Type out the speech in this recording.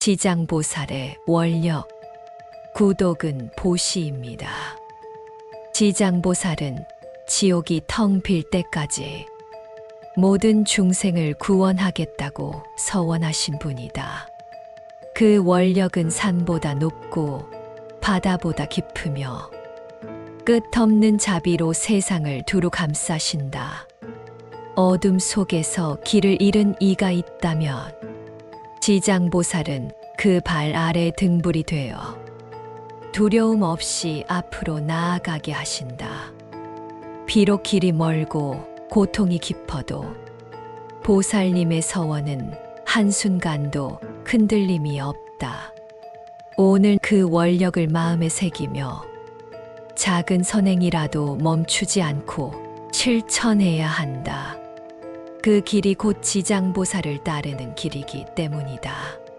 지장보살의 원력. 구독은 보시입니다. 지장보살은 지옥이 텅 빌 때까지 모든 중생을 구원하겠다고 서원하신 분이다. 그 원력은 산보다 높고 바다보다 깊으며 끝없는 자비로 세상을 두루 감싸신다. 어둠 속에서 길을 잃은 이가 있다면 지장보살은 그 발 아래 등불이 되어 두려움 없이 앞으로 나아가게 하신다. 비록 길이 멀고 고통이 깊어도 보살님의 서원은 한순간도 흔들림이 없다. 오늘 그 원력을 마음에 새기며 작은 선행이라도 멈추지 않고 실천해야 한다. 그 길이 곧 지장보살을 따르는 길이기 때문이다.